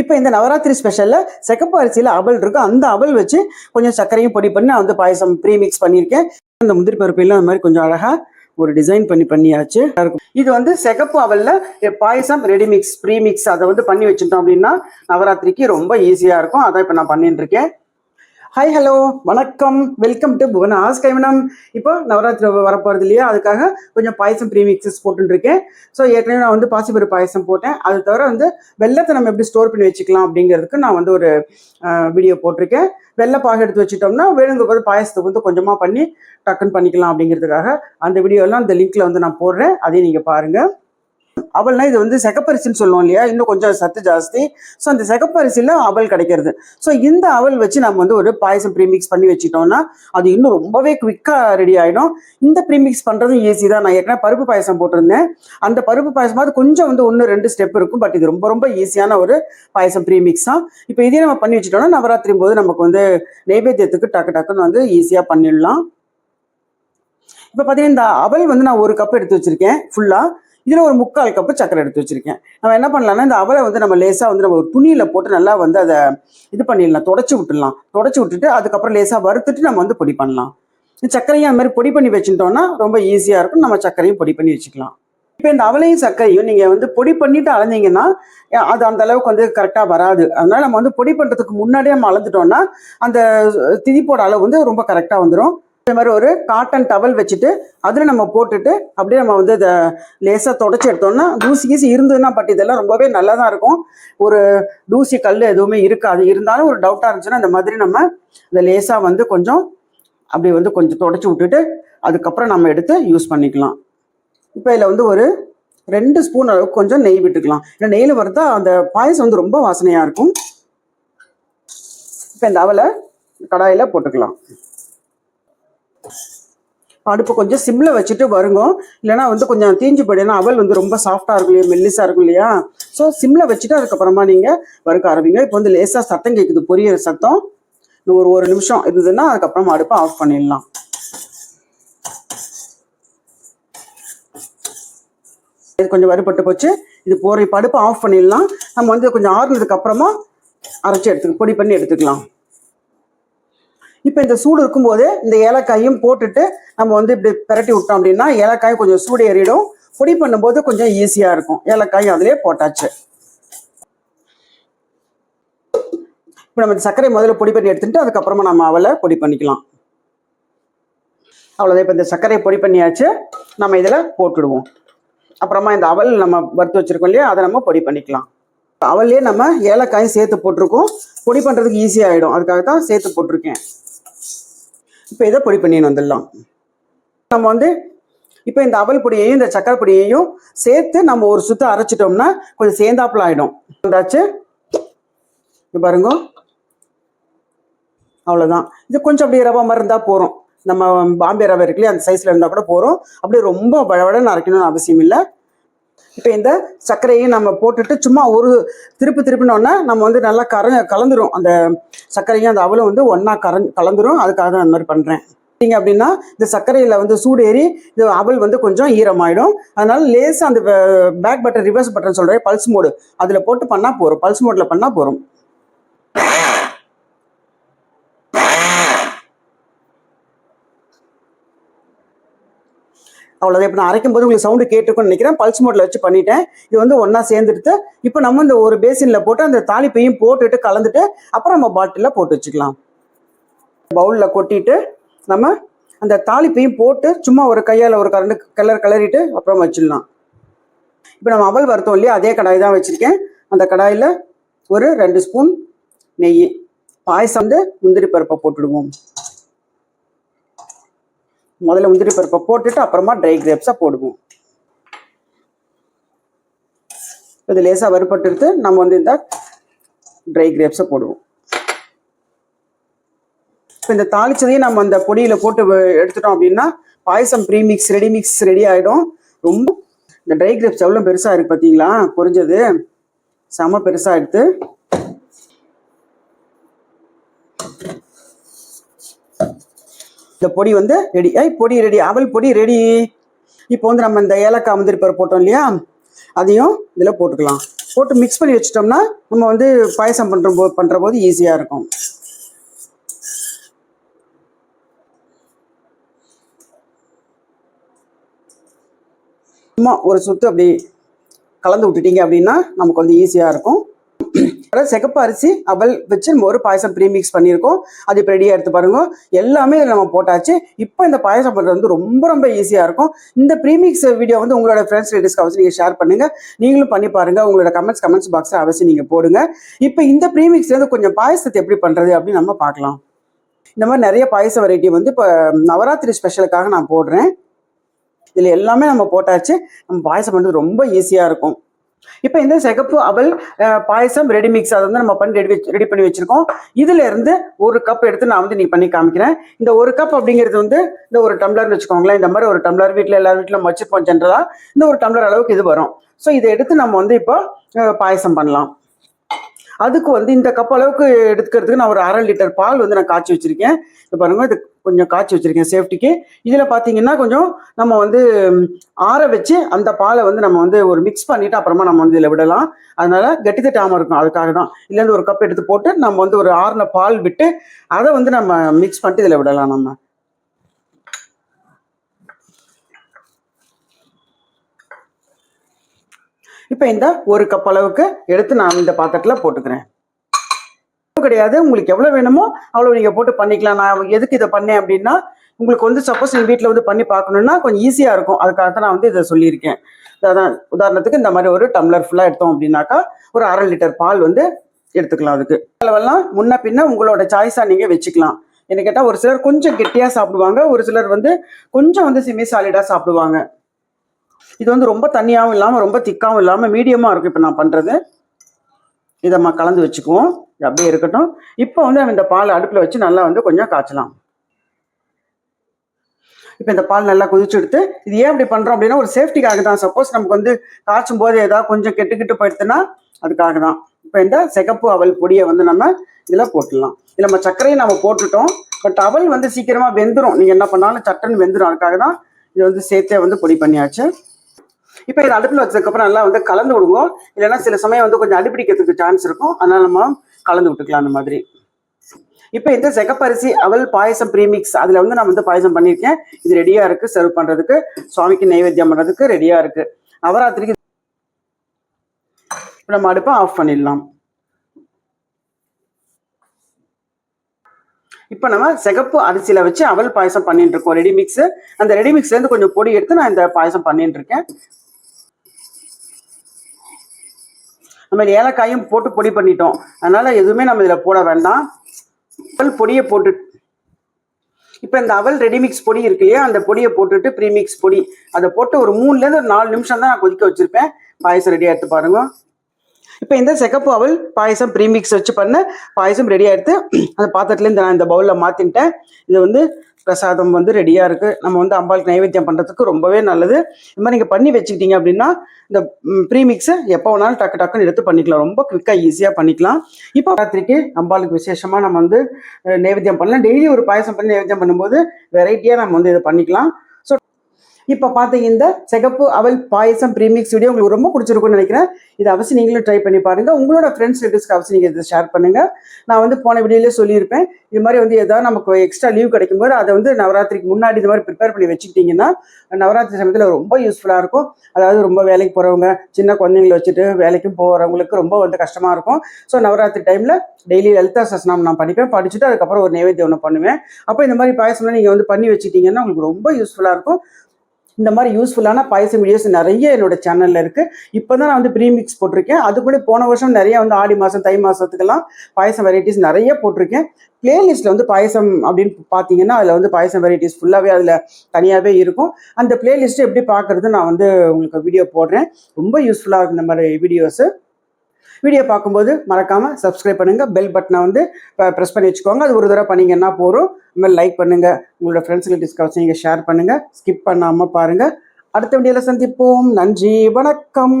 இப்போ இந்த நவராத்திரி ஸ்பெஷலில் செக்கப்பு அரிசியில் அவல் இருக்கும் அந்த அவல் வச்சு கொஞ்சம் சர்க்கரையும் பொடி பண்ணி நான் வந்து பாயசம் ப்ரீமிக்ஸ் பண்ணியிருக்கேன். அந்த முந்திரி பருப்பு எல்லாம் அந்த மாதிரி கொஞ்சம் அழகாக ஒரு டிசைன் பண்ணி பண்ணியாச்சு. இருக்கும். இது வந்து செகப்பு அவல்ல பாயசம் ரெடி மிக்ஸ் மிக்ஸ் அதை வந்து பண்ணி வச்சுட்டோம் அப்படின்னா நவராத்திரிக்கு ரொம்ப ஈஸியாக இருக்கும். அதான் இப்போ நான் பண்ணிட்டு இருக்கேன் ஹாய் ஹலோ வணக்கம். வெல்கம் டு புவனாஸ் கைமனம் இப்போ நவராத்திரி வரப்போகிறது இல்லையா? அதுக்காக கொஞ்சம் பாயசம் ப்ரீமிக்ஸஸ் போட்டுருக்கேன். ஸோ ஏற்கனவே நான் வந்து பாசிப்பரு பாயசம் போட்டேன். அது தவிர வந்து வெள்ளத்தை நம்ம எப்படி ஸ்டோர் பண்ணி வச்சுக்கலாம் அப்படிங்கிறதுக்கு நான் வந்து ஒரு வீடியோ போட்டிருக்கேன். வெள்ளை எடுத்து வச்சுட்டோம்னா வேணுங்க போது பாயசத்துக்கு வந்து கொஞ்சமாக பண்ணி டக்குன்னு பண்ணிக்கலாம் அப்படிங்கிறதுக்காக அந்த வீடியோலாம் அந்த லிங்க்ல வந்து நான் போடுறேன். அதையும் நீங்கள் பாருங்கள் அவள்னா இது வந்து செகப்பரிசின்னு சொல்லுவோம் இல்லையா? இன்னும் கொஞ்சம் சத்து ஜாஸ்தி. ஸோ அந்த செகப்பரிசியில் அவல் கிடைக்கிறது. ஸோ இந்த அவல் வச்சு நம்ம வந்து ஒரு பாயசம் ப்ரீமிக்ஸ் பண்ணி வச்சுட்டோம்னா அது இன்னும் ரொம்பவே குவிக்காக ரெடி ஆகிடும் இந்த ப்ரீமிக்ஸ் பண்ணுறதும் ஈஸி தான். நான் ஏற்கனவே பருப்பு பாயசம் போட்டிருந்தேன். அந்த பருப்பு பாயசமாவது கொஞ்சம் வந்து ஒன்று ரெண்டு ஸ்டெப் இருக்கும். பட் இது ரொம்ப ரொம்ப ஈஸியான ஒரு பாயசம் ப்ரீமிக்ஸ் தான். இப்போ இதே நம்ம பண்ணி வச்சுட்டோம்னா நவராத்திரி போது நமக்கு வந்து நைவேத்தியத்துக்கு டக்கு டக்குன்னு வந்து ஈஸியாக பண்ணிடலாம். இப்போ பார்த்தீங்கன்னா இந்த அவல் வந்து நான் ஒரு கப் எடுத்து வச்சிருக்கேன் ஃபுல்லாக இதில் ஒரு முக்கால் கப்பு சக்கரை எடுத்து வச்சிருக்கேன். நம்ம என்ன பண்ணலாம்னா இந்த அவலை வந்து நம்ம லேசாக வந்து நம்ம ஒரு துணியில் போட்டு நல்லா வந்து அதை இது பண்ணிடலாம் தொடச்சி விட்டுடலாம். தொடச்சி விட்டுட்டு அதுக்கப்புறம் லேசாக வறுத்துட்டு நம்ம வந்து பொடி பண்ணலாம். இந்த சர்க்கரையும் அந்த மாதிரி பொடி பண்ணி வச்சுட்டோம்னா ரொம்ப ஈஸியாக இருக்கும். நம்ம சர்க்கரையும் பொடி பண்ணி வச்சுக்கலாம். இப்போ இந்த அவலையும் சர்க்கரையும் நீங்கள் வந்து பொடி பண்ணிட்டு அளந்தீங்கன்னா அது அந்த அளவுக்கு வந்து கரெக்டாக வராது. அதனால நம்ம வந்து பொடி பண்ணுறதுக்கு முன்னாடியே நம்ம அளந்துட்டோம்னா அந்த திதிப்போட அளவு வந்து ரொம்ப கரெக்டாக வந்துடும் அதே மாதிரி ஒரு காட்டன் டவல் வச்சுட்டு அதில் நம்ம போட்டுட்டு அப்படியே நம்ம வந்து இதை லேசாக தொடச்சி எடுத்தோம்னா தூசி கீசி இருந்ததுன்னா பட் இதெல்லாம் ரொம்பவே நல்லா தான் இருக்கும். ஒரு தூசி கல் எதுவுமே இருக்காது. இருந்தாலும் ஒரு டவுட்டாக இருந்துச்சுன்னா இந்த மாதிரி நம்ம இந்த லேசாக வந்து கொஞ்சம் அப்படி வந்து கொஞ்சம் தொடச்சி விட்டுட்டு அதுக்கப்புறம் நம்ம எடுத்து யூஸ் பண்ணிக்கலாம். இப்போ இதில் வந்து ஒரு ரெண்டு ஸ்பூன் அளவுக்கு கொஞ்சம் நெய் விட்டுக்கலாம். ஏன்னா நெய்யில் வரதா அந்த பாயசம் வந்து ரொம்ப வாசனையாக இருக்கும். இப்போ இந்த அவலை கடாயில் போட்டுக்கலாம். அடுப்பு கொஞ்சம் சிம்மில் வச்சுட்டு வருங்க. இல்லைன்னா வந்து கொஞ்சம் தீஞ்சு போயிடுனா அவல் வந்து ரொம்ப சாஃப்டாக இருக்கும் இல்லையா? மெல்லிஸாக இருக்கும் இல்லையா? ஸோ சிம்மில் வச்சுட்டு அதுக்கப்புறமா நீங்கள் வறுக்க ஆரம்பிங்க. இப்போ வந்து லேசாக சத்தம் கேட்குது பொரியிற சத்தம். ஒரு ஒரு நிமிஷம் இருந்ததுன்னா அதுக்கப்புறமா அடுப்பை ஆஃப் பண்ணிடலாம். இது கொஞ்சம் வறுபட்டு போச்சு. இது போகிற இப்போ அடுப்பை ஆஃப் பண்ணிடலாம். நம்ம வந்து கொஞ்சம் ஆறுனதுக்கு அப்புறமா அரைச்சி எடுத்துக்க பொடி பண்ணி எடுத்துக்கலாம். இப்போ இந்த சூடு இருக்கும்போது இந்த ஏலக்காயும் போட்டுட்டு நம்ம வந்து இப்படி பிரட்டி விட்டோம் அப்படின்னா ஏலக்காயும் கொஞ்சம் சூடு ஏறிடும். பொடி பண்ணும்போது கொஞ்சம் ஈஸியாக இருக்கும். ஏலக்காயும் அதிலே போட்டாச்சு. இப்போ நம்ம சர்க்கரை முதல்ல பொடி பண்ணி எடுத்துட்டு அதுக்கப்புறமா நம்ம அவளை பொடி பண்ணிக்கலாம். அவ்வளோதான் இப்போ இந்த சர்க்கரையை பொடி பண்ணியாச்சு. நம்ம இதில் போட்டுடுவோம். அப்புறமா இந்த அவல் நம்ம வறுத்து வச்சிருக்கோம் இல்லையா அதை நம்ம பொடி பண்ணிக்கலாம். அவல்லையே நம்ம ஏலக்காயும் சேர்த்து போட்டிருக்கோம். பொடி பண்ணுறதுக்கு ஈஸியாகிடும் அதுக்காக தான் சேர்த்து போட்டிருக்கேன். இப்போ இதை பொடி பண்ணின்னு வந்துடலாம். நம்ம வந்து இப்போ இந்த அவல் பொடியையும் இந்த சக்கரை பொடியையும் சேர்த்து நம்ம ஒரு சுத்தம் அரைச்சிட்டோம்னா கொஞ்சம் சேர்ந்தாப்புல ஆகிடும் வந்தாச்சு. இது பாருங்க. அவ்வளோதான் இது கொஞ்சம் அப்படியே ரவை மாதிரி இருந்தால் போகிறோம் நம்ம பாம்பே ரவை இருக்குல்லையே அந்த சைஸில் இருந்தால் கூட போகிறோம் அப்படியே ரொம்ப வளவடன்னு அரைக்கணும்னு அவசியம் இல்லை. இப்போ இந்த சர்க்கரையும் நம்ம போட்டுட்டு சும்மா ஒரு திருப்பு திருப்பினோன்னா நம்ம வந்து நல்லா கர கலந்துரும். அந்த சர்க்கரையும் அந்த அவளும் வந்து ஒன்றா கர கலந்துரும். அதுக்காக தான் அந்த மாதிரி பண்ணுறேன் பார்த்தீங்க அப்படின்னா இந்த சர்க்கரையில் வந்து சூடு ஏறி இந்த அவல் வந்து கொஞ்சம் ஈரமாயிடும். அதனால லேசாக அந்த பேக் பட்டன் ரிவர்ஸ் பட்டன் சொல்கிறேன் பல்ஸ் மோடு. அதில் போட்டு பண்ணால் போகிறோம் பல்ஸ் மோடில் பண்ணால் போகிறோம் அவ்வளோதான் இப்போ நான் அரைக்கும் போது உங்களுக்கு சவுண்டு கேட்டிருக்கும்னு நினைக்கிறேன். பல்ஸ் மோட்டில் வச்சு பண்ணிட்டேன். இது வந்து ஒன்றா சேர்ந்துடுத்து இப்போ நம்ம இந்த ஒரு பேசினில் போட்டு அந்த தாளிப்பையும் போட்டுட்டு கலந்துட்டு அப்புறம் நம்ம பாட்டிலில் போட்டு வச்சுக்கலாம். பவுலில் கொட்டிட்டு நம்ம அந்த தாளிப்பையும் போட்டு சும்மா ஒரு கையால் ஒரு கரண்டு கலர் கிளறிட்டு அப்புறம் வச்சிடலாம். இப்போ நம்ம அவல் வறுத்தோம் இல்லையா? அதே கடாய் தான் வச்சுருக்கேன். அந்த கடாயில் ஒரு ரெண்டு ஸ்பூன் நெய் பாயசம் வந்து முந்திரி பருப்பை போட்டுடுவோம். முதல்ல முந்திரி பருப்பை போட்டுட்டு அப்புறமா ட்ரை கிரேப்ஸை போடுவோம். இது லேசாக வறுபட்டு எடுத்து நம்ம வந்து இந்த ட்ரை கிரேப்ஸை போடுவோம். இப்போ இந்த தாளிச்சதையும் நம்ம அந்த பொடியில் போட்டு எடுத்துட்டோம் அப்படின்னா பாயசம் ப்ரீமிக்ஸ் ரெடி மிக்ஸ் ரெடி ஆகிடும் ரொம்ப இந்த ட்ரை கிரேப்ஸ் எவ்வளோ பெருசாக இருக்குது பார்த்தீங்களா பொரிஞ்சது. செம பெருசாக எடுத்து இந்த பொடி வந்து ரெடி ஐ பொடி ரெடி அவல் பொடி ரெடி இப்போ வந்து நம்ம இந்த ஏலக்காய் முந்திரி பருப்பு போட்டோம் இல்லையா? அதையும் இதில் போட்டுக்கலாம். போட்டு மிக்ஸ் பண்ணி வச்சிட்டோம்னா நம்ம வந்து பாயசம் பண்ணுற போ பண்ணுற போது ஈஸியாக இருக்கும். சும்மா ஒரு சுத்து அப்படி கலந்து விட்டுட்டீங்க அப்படின்னா நமக்கு வந்து ஈஸியாக இருக்கும். அதாவது சிகப்பு அரிசி அவல் வச்சு நம்ம ஒரு பாயசம் ப்ரீமிக்ஸ் பண்ணியிருக்கோம். அது இப்போ ரெடியாக எடுத்து பாருங்க. எல்லாமே இதில் நம்ம போட்டாச்சு. இப்போ இந்த பாயசம் பண்ணுறது வந்து ரொம்ப ரொம்ப ஈஸியாக இருக்கும். இந்த ப்ரீமிக்ஸ் வீடியோ வந்து உங்களோட ஃப்ரெண்ட்ஸ் ரிலேட்டிவ்ஸ்க்கு அவசியம் நீங்கள் ஷேர் பண்ணுங்க. நீங்களும் பண்ணி பாருங்கள் உங்களோட கமெண்ட்ஸ் கமெண்ட்ஸ் பாக்ஸை அவசியம் நீங்கள் போடுங்க. இப்போ இந்த ப்ரீமிக்ஸ் வந்து கொஞ்சம் பாயசத்தை எப்படி பண்ணுறது அப்படின்னு நம்ம பார்க்கலாம். இந்த மாதிரி நிறைய பாயச வெரைட்டி வந்து இப்போ நவராத்திரி ஸ்பெஷலுக்காக நான் போடுறேன். இதில் எல்லாமே நம்ம போட்டாச்சு. நம்ம பாயசம் பண்ணுறது ரொம்ப ஈஸியாக இருக்கும். இப்போ இந்த சிகப்பு அவல் பாயசம் ரெடி மிக்ஸ் அதை வந்து நம்ம பண்ணி ரெடி ரெடி பண்ணி வச்சிருக்கோம். இதுல இருந்து ஒரு கப் எடுத்து நான் வந்து நீ பண்ணி காமிக்கிறேன். இந்த ஒரு கப் அப்படிங்கிறது வந்து இந்த ஒரு டம்ளர்னு வச்சுக்கோங்களேன் இந்த மாதிரி ஒரு டம்ளர் வீட்டில் எல்லா வீட்டிலும் வச்சுருப்போம் ஜென்ரலாக ஜென்ரலா இந்த ஒரு டம்ளர் அளவுக்கு இது வரும். ஸோ இதை எடுத்து நம்ம வந்து இப்போ பாயசம் பண்ணலாம். அதுக்கு வந்து இந்த கப் அளவுக்கு எடுத்துக்கிறதுக்கு நான் ஒரு அரை லிட்டர் பால் வந்து நான் காய்ச்சி வச்சிருக்கேன். இப்போ பாருங்க இது கொஞ்சம் காய்ச்சி வச்சிருக்கேன் சேஃப்டிக்கு. இதில் பார்த்தீங்கன்னா கொஞ்சம் நம்ம வந்து ஆற வச்சு அந்த பாலை வந்து நம்ம வந்து ஒரு மிக்ஸ் பண்ணிவிட்டு அப்புறமா நம்ம வந்து இதில் விடலாம். அதனால் கெட்டித்தட்டாமல் இருக்கும் அதுக்காக தான். இல்லைருந்து ஒரு கப் எடுத்து போட்டு நம்ம வந்து ஒரு ஆறின பால் விட்டு அதை வந்து நம்ம மிக்ஸ் பண்ணிட்டு இதில் விடலாம் நம்ம. இப்போ இந்த ஒரு கப் அளவுக்கு எடுத்து நான் இந்த பாத்திரத்தில் போட்டுக்கிறேன். கிடையாது. உங்களுக்கு எவ்வளோ வேணுமோ அவ்வளோ நீங்கள் போட்டு பண்ணிக்கலாம். நான் எதுக்கு இதை பண்ணேன் அப்படின்னா உங்களுக்கு வந்து சப்போஸ் நீங்கள் வீட்டில் வந்து பண்ணி பார்க்கணுன்னா கொஞ்சம் ஈஸியாக இருக்கும். அதுக்காக தான் நான் வந்து இதை சொல்லியிருக்கேன். அதான் உதாரணத்துக்கு இந்த மாதிரி ஒரு டம்ளர் ஃபுல்லாக எடுத்தோம் அப்படின்னாக்கா ஒரு அரை லிட்டர் பால் வந்து எடுத்துக்கலாம் அதுக்கு. அளவெல்லாம் முன்ன பின்ன உங்களோட சாய்ஸாக நீங்கள் வச்சுக்கலாம். என்ன கேட்டால் ஒரு சிலர் கொஞ்சம் கெட்டியாக சாப்பிடுவாங்க. ஒரு சிலர் வந்து கொஞ்சம் வந்து செமி சாலிடாக சாப்பிடுவாங்க. இது வந்து ரொம்ப தண்ணியாகவும் இல்லாமல் ரொம்ப திக்காகவும் இல்லாமல் மீடியமாக இருக்கும். இப்போ நான் பண்ணுறது இதை நம்ம கலந்து வச்சுக்குவோம். இது அப்படியே இருக்கட்டும். இப்போ வந்து நம்ம இந்த பால் அடுப்பில் வச்சு நல்லா வந்து கொஞ்சம் காய்ச்சலாம். இப்போ இந்த பால் நல்லா கொதிச்சு எடுத்து இது ஏன் இப்படி பண்ணுறோம் அப்படின்னா ஒரு சேஃப்டிக்காக தான். சப்போஸ் நமக்கு வந்து காய்ச்சும் போது ஏதாவது கொஞ்சம் கெட்டுக்கிட்டு கெட்டு போயிடுதுன்னா அதுக்காக தான். இப்போ இந்த சிகப்பு அவல் பொடியை வந்து நம்ம இதில் போட்டுடலாம். இதில் நம்ம சர்க்கரையை நம்ம போட்டுட்டோம். பட் அவல் வந்து சீக்கிரமாக வெந்துடும் நீங்கள் என்ன பண்ணாலும் சட்டுன்னு வெந்துடும் அதுக்காக தான் இது வந்து சேர்த்தே வந்து பொடி பண்ணியாச்சு. இப்போ இதை அடுப்பில் வச்சதுக்கப்புறம் நல்லா வந்து கலந்து விடுங்க. இல்லைன்னா சில சமயம் வந்து கொஞ்சம் அடிப்பிடிக்கிறதுக்கு சான்ஸ் இருக்கும். அதனால் நம்ம கலந்து விட்டுக்கலாம் அந்த மாதிரி. இப்போ இந்த செகப்பரிசி அவல் பாயசம் ப்ரீமிக்ஸ் அதில் வந்து நான் வந்து பாயசம் பண்ணியிருக்கேன். இது ரெடியாக இருக்குது சர்வ் பண்ணுறதுக்கு சுவாமிக்கு நைவேத்தியம் பண்ணுறதுக்கு ரெடியாக இருக்குது நவராத்திரிக்கு இப்போ நம்ம அடுப்பை ஆஃப் பண்ணிடலாம். இப்போ நம்ம சிகப்பு அரிசியில் வச்சு அவல் பாயசம் பண்ணிட்டு இருக்கோம். ரெடிமிக்ஸ் அந்த ரெடி மிக்ஸ்லேருந்து கொஞ்சம் பொடி எடுத்து நான் இந்த பாயசம் பண்ணிட்டு இருக்கேன். நம்ம ஏலக்காயும் போட்டு பொடி பண்ணிட்டோம். அதனால எதுவுமே நம்ம இதில் போட வேண்டாம். அவல் பொடியை போட்டு இப்போ இந்த அவல் ரெடிமிக்ஸ் பொடி இருக்கு இல்லையா? அந்த பொடியை போட்டுட்டு ப்ரீமிக்ஸ் பொடி. அதை போட்டு ஒரு மூணுலேருந்து ஒரு நாலு நிமிஷம் தான் நான் கொதிக்க வச்சிருப்பேன். பாயசம் ரெடியாக எடுத்து பாருங்க. இப்போ இந்த செகப்பு அவல் பாயசம் ப்ரீமிக்ஸ் வச்சு பண்ண பாயசம் ரெடியாக எடுத்து அந்த பாத்திரத்துலேருந்து நான் இந்த பவுலில் மாற்றின்ட்டேன் இது வந்து பிரசாதம் வந்து ரெடியாக இருக்குது நம்ம வந்து அம்பாளுக்கு நைவேத்தியம் பண்ணுறதுக்கு ரொம்பவே நல்லது. இது மாதிரி நீங்கள் பண்ணி வச்சுக்கிட்டீங்க அப்படின்னா இந்த ப்ரீமிக்ஸை எப்போ வேணாலும் டக்கு டக்குன்னு எடுத்து பண்ணிக்கலாம். ரொம்ப குவிக்காக ஈஸியாக பண்ணிக்கலாம். இப்போ ராத்திரிக்கு அம்பாளுக்கு விசேஷமாக நம்ம வந்து நைவேத்தியம் பண்ணலாம். டெய்லி ஒரு பாயசம் பண்ணி நைவேத்தியம் பண்ணும்போது வெரைட்டியாக நம்ம வந்து இதை பண்ணிக்கலாம். இப்போ பார்த்தீங்க இந்த சிகப்பு அவல் பாயசம் ப்ரீமிக்ஸ் வீடியோ உங்களுக்கு ரொம்ப பிடிச்சிருக்கும்னு நினைக்கிறேன். இது அவசியம் நீங்களும் ட்ரை பண்ணி பாருங்கள் உங்களோட ஃப்ரெண்ட்ஸ் ரிலேட்டிவ்ஸ்க்கு அவசியம் நீங்கள் இதை ஷேர் பண்ணுங்கள் நான் வந்து போன வீடியோலேயே சொல்லியிருப்பேன். இது மாதிரி வந்து ஏதாவது நமக்கு எக்ஸ்ட்ரா லீவ் கிடைக்கும்போது அதை வந்து நவராத்திரிக்கு முன்னாடி இந்த மாதிரி ப்ரிப்பேர் பண்ணி வச்சுக்கிட்டிங்கன்னா நவராத்திரி சமயத்தில் ரொம்ப யூஸ்ஃபுல்லாக இருக்கும். அதாவது ரொம்ப வேலைக்கு போகிறவங்க சின்ன குழந்தைங்களை வச்சுட்டு வேலைக்கும் போகிறவங்களுக்கு ரொம்ப வந்து கஷ்டமாக இருக்கும். ஸோ நவராத்திரி டைமில் டெய்லி லலிதா சஸ்நாம் நான் படிப்பேன் படிச்சுட்டு அதுக்கப்புறம் ஒரு நைவேத்தியம் ஒன்று பண்ணுவேன். அப்போ இந்த மாதிரி பாயசம்லாம் நீங்கள் வந்து பண்ணி வச்சுட்டிங்கன்னா உங்களுக்கு ரொம்ப யூஸ்ஃபுல்லாக இருக்கும். இந்த மாதிரி யூஸ்ஃபுல்லான பாயசம் வீடியோஸ் நிறைய என்னோட சேனலில் இருக்குது இப்போ தான் நான் வந்து ப்ரீமிக்ஸ் போட்டிருக்கேன். அது கூட போன வருஷம் நிறைய வந்து ஆடி மாதம் தை மாதத்துக்கெல்லாம் பாயசம் வெரைட்டிஸ் நிறைய போட்டிருக்கேன். பிளேலிஸ்ட்டில் வந்து பாயசம் அப்படின்னு பார்த்தீங்கன்னா அதில் வந்து பாயசம் வெரைட்டிஸ் ஃபுல்லாகவே அதில் தனியாகவே இருக்கும். அந்த பிளேலிஸ்ட்டு எப்படி பார்க்குறது நான் வந்து உங்களுக்கு வீடியோ போடுறேன். ரொம்ப யூஸ்ஃபுல்லாக இருக்கும் இந்த மாதிரி வீடியோஸு வீடியோ பார்க்கும்போது மறக்காமல் சப்ஸ்கிரைப் பண்ணுங்கள் பெல் பட்டனை வந்து ப்ரெஸ் பண்ணி வச்சுக்கோங்க. அது ஒரு தடவை பண்ணிங்கன்னா போதும்? இனிமேல் லைக் பண்ணுங்கள் உங்களோட ஃப்ரெண்ட்ஸுக்கு டிஸ்கஸ் நீங்கள் ஷேர் பண்ணுங்கள் ஸ்கிப் பண்ணாமல் பாருங்கள் அடுத்த வீடியோவில் சந்திப்போம். நன்றி. வணக்கம்.